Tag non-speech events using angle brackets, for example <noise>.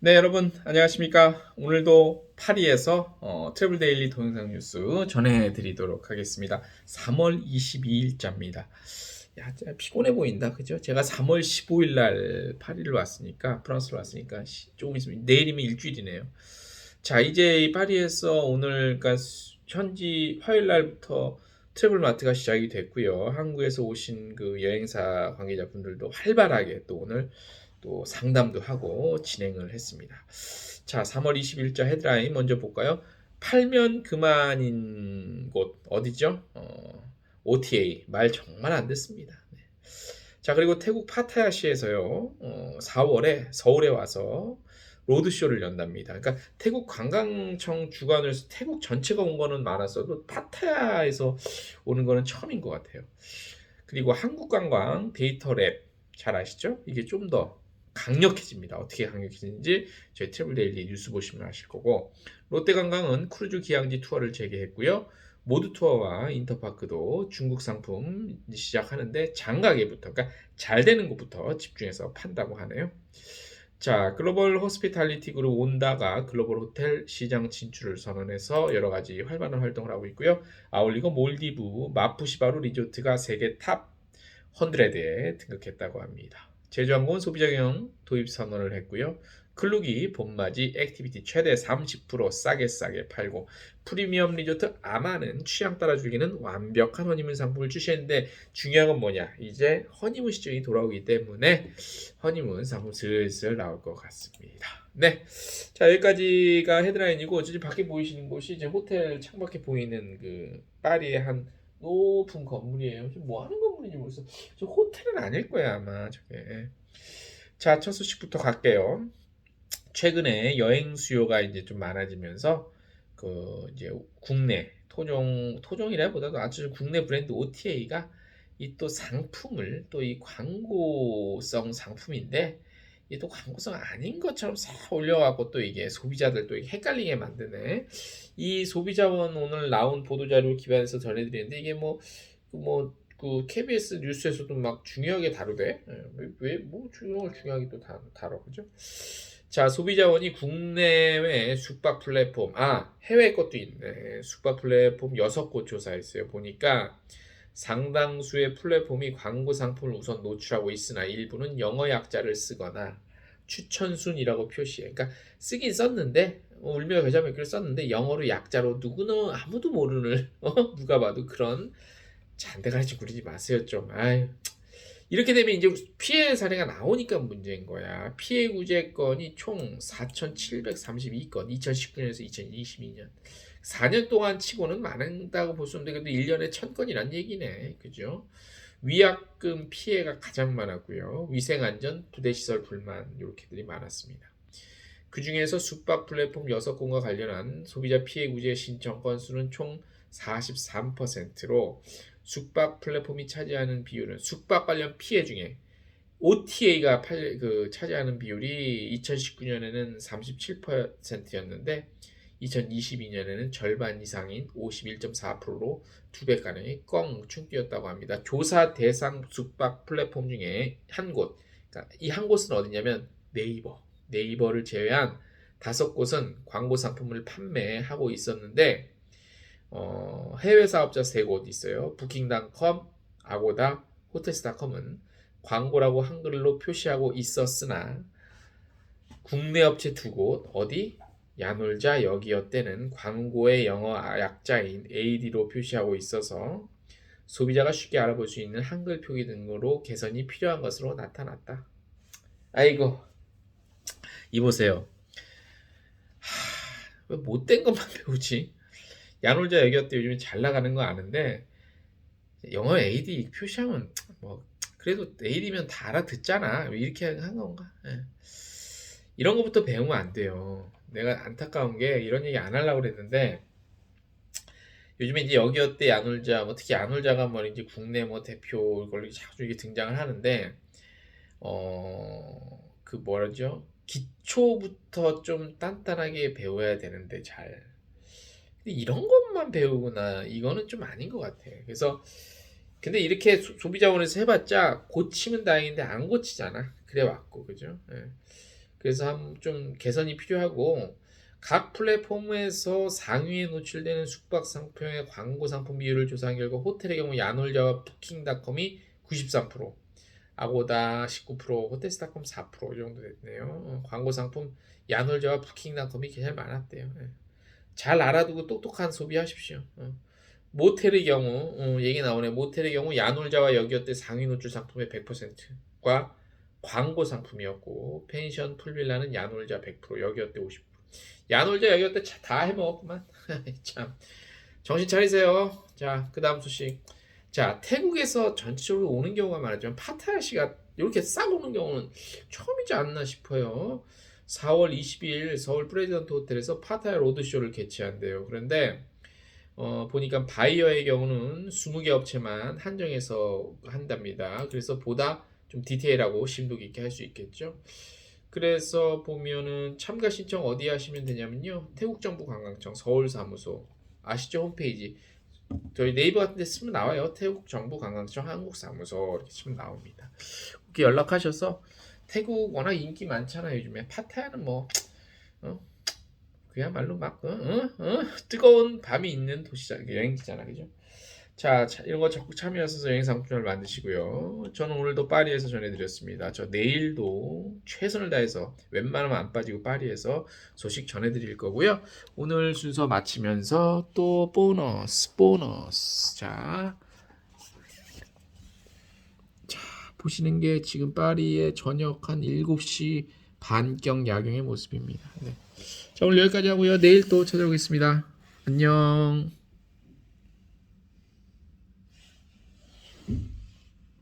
네, 여러분 안녕하십니까? 오늘도 파리에서 어, 트래블 데일리 동영상 뉴스 전해드리도록 하겠습니다. 3월 22일자입니다. 야, 피곤해 보인다, 그죠? 제가 3월 15일 날 파리를 왔으니까 프랑스로 왔으니까 시- 조금 있으면 내일이면 일주일이네요. 자, 이제 이 파리에서 오늘 그러니까 수- 현지 화요일 날부터 트래블 마트가 시작이 됐고요. 한국에서 오신 그 여행사 관계자분들도 활발하게 또 오늘 또 상담도 하고 진행을 했습니다. 자, 3월 20일자 헤드라인 먼저 볼까요? 팔면 그만인 곳 어디죠? 어, OTA 말 정말 안 듣습니다. 네. 자, 그리고 태국 파타야시에서요. 어, 4월에 서울에 와서 로드쇼를 연답니다. 그러니까 태국 관광청 주관으로 해서 태국 전체가 온 거는 많았어도 파타야에서 오는 거는 처음인 것 같아요. 그리고 한국 관광 데이터 랩 잘 아시죠? 이게 좀 더 강력해집니다. 어떻게 강력해지는지 저희 트래블 데일리 뉴스 보시면 아실 거고 롯데관광은 크루즈 기항지 투어를 재개했고요. 모두 투어와 인터파크도 중국 상품 시작하는데 장가게부터 그러니까 잘 되는 곳부터 집중해서 판다고 하네요. 자, 글로벌 호스피탈리티 그룹 온다가 글로벌 호텔 시장 진출을 선언해서 여러 가지 활발한 활동을 하고 있고요. 아울리고 몰디브 마푸시바루 리조트가 세계 탑 100에 등극했다고 합니다. 제주항공은 소비자 경영 도입 선언을 했고요. 클룩이 봄맞이 액티비티 최대 30% 싸게 싸게 팔고 프리미엄 리조트 아마는 취향 따라 즐기는 완벽한 허니문 상품을 출시했는데 중요한 건 뭐냐 이제 허니문 시즌이 돌아오기 때문에 허니문 상품 슬슬 나올 것 같습니다. 네, 자 여기까지가 헤드라인이고 지금 밖에 보이시는 곳이 이제 호텔 창밖에 보이는 그 파리의 한 높은 건물이에요. 뭐 하는 건물인지 모르겠어. 저 호텔은 아닐 거야 아마 저게. 자, 첫 소식부터 갈게요. 최근에 여행 수요가 이제 좀 많아지면서 그 이제 국내 토종 토종이라보다도 아주 국내 브랜드 OTA가 이 또 상품을 또 이 광고성 상품인데 이또 광고성 아닌 것처럼 싹 올려갖고 또 이게 소비자들 또 이게 헷갈리게 만드네. 이 소비자원 오늘 나온 보도자료 기반해서 전해드리는데 이게 뭐 뭐 그 KBS 뉴스에서도 막 중요하게 다루대. 예, 왜뭐 중요한 중요하게 또 다, 다뤄 그죠? 자 소비자원이 국내외 숙박 플랫폼 아 해외 것도 있네. 숙박 플랫폼 6곳 조사했어요. 보니까 상당수의 플랫폼이 광고 상품을 우선 노출하고 있으나 일부는 영어 약자를 쓰거나 추천순이라고 표시해. 그러니까 쓰긴 썼는데 어, 울며 겨자 먹기를 썼는데 영어로 약자로 누구는 아무도 모르는 <laughs> 어? 누가 봐도 그런 잔대가리 구리지 마세요 좀. 아유. 이렇게 되면 이제 피해 사례가 나오니까 문제인 거야. 피해 구제 건이 총 4,732건 2019년에서 2022년 4년 동안 치고는 많다고 볼수 있는데 그래도 1년에 1000건이란 얘기네. 그죠? 위약금 피해가 가장 많았고요. 위생안전, 부대시설 불만 이렇게들이 많았습니다. 그 중에서 숙박 플랫폼 6건과 관련한 소비자 피해 구제 신청 건수는 총 43%로 숙박 플랫폼이 차지하는 비율은 숙박 관련 피해 중에 OTA가 팔, 그 차지하는 비율이 2019년에는 37%였는데 2022년에는 절반 이상인 51.4%로 두 배 가량이 껑충 뛰었다고 합니다. 조사 대상 숙박 플랫폼 중에 한 곳, 그러니까 이 한 곳은 어디냐면 네이버, 네이버를 제외한 다섯 곳은 광고 상품을 판매하고 있었는데 어, 해외 사업자 세 곳 있어요. 부킹닷컴, 아고다, 호텔스닷컴은 광고라고 한글로 표시하고 있었으나 국내 업체 두 곳 어디 야놀자 여기어때는 광고의 영어 약자인 AD로 표시하고 있어서 소비자가 쉽게 알아볼 수 있는 한글 표기 등으로 개선이 필요한 것으로 나타났다. 아이고 이 보세요. 하, 왜 못된 것만 <laughs> 배우지? 야놀자 여기어때 요즘에 잘 나가는 거 아는데 영어 AD 표시하면 뭐 그래도 AD면 다 알아듣잖아. 왜 이렇게 한 건가? 예. 이런 것부터 배우면 안 돼요. 내가 안타까운 게 이런 얘기 안 하려고 그랬는데 요즘에 이제 여기어 때 야놀자 뭐 특히 야놀자가 뭐 이제 국내 뭐 대표 이걸 자주 이게 등장을 하는데 어 그 뭐라죠 기초부터 좀 단단하게 배워야 되는데 잘 이런 것만 배우구나 이거는 좀 아닌 것 같아 그래서 근데 이렇게 소, 비자원에서 해봤자 고치면 다행인데 안 고치잖아 그래 왔고 그죠 예. 그래서 한좀 개선이 필요하고 각 플랫폼에서 상위에 노출되는 숙박 상품의 광고 상품 비율을 조사한 결과 호텔의 경우 야놀자와 부킹닷컴이 93%, 아고다 19%, 호텔스닷컴 4%이 정도 됐네요. 어, 광고 상품 야놀자와 부킹닷컴이 제일 많았대요. 예. 잘 알아두고 똑똑한 소비하십시오. 어. 모텔의 경우 어, 얘기 나오네. 모텔의 경우 야놀자와 여기어때 상위 노출 상품의 100%과 광고 상품이었고 펜션 풀빌라는 야놀자 100% 여기어때 50%. 야놀자 여기어때 차- 다 해먹었구만. <laughs> 참 정신 차리세요. 자 그다음 소식. 자 태국에서 전체적으로 오는 경우가 많았지만 파타야 씨가 이렇게 싹 오는 경우는 처음이지 않나 싶어요. 4월 22일 서울 프레지던트 호텔에서 파타야 로드쇼를 개최한대요. 그런데 어, 보니까 바이어의 경우는 20개 업체만 한정해서 한답니다. 그래서 보다 좀 디테일하고 심도 깊게 할 수 있겠죠. 그래서 보면은 참가 신청 어디 하시면 되냐면요. 태국정부관광청 서울사무소 아시죠? 홈페이지 저희 네이버 같은 데 쓰면 나와요. 태국정부관광청 한국사무소 이렇게 치면 나옵니다. 그렇게 연락하셔서 태국 워낙 인기 많잖아요. 요즘에 파타야는 뭐 어? 그야말로 막 어? 어? 어? 뜨거운 밤이 있는 도시잖아 여행지잖아 그죠? 자, 자, 이런 거 적극 참여하셔서 여행 상품을 만드시고요. 저는 오늘도 파리에서 전해드렸습니다. 저 내일도 최선을 다해서 웬만하면 안 빠지고 파리에서 소식 전해드릴 거고요. 오늘 순서 마치면서 또 보너스, 보너스. 자, 자 보시는 게 지금 파리의 저녁 한 7시 반경 야경의 모습입니다. 네. 자 오늘 여기까지 하고요. 내일 또 찾아오겠습니다. 안녕.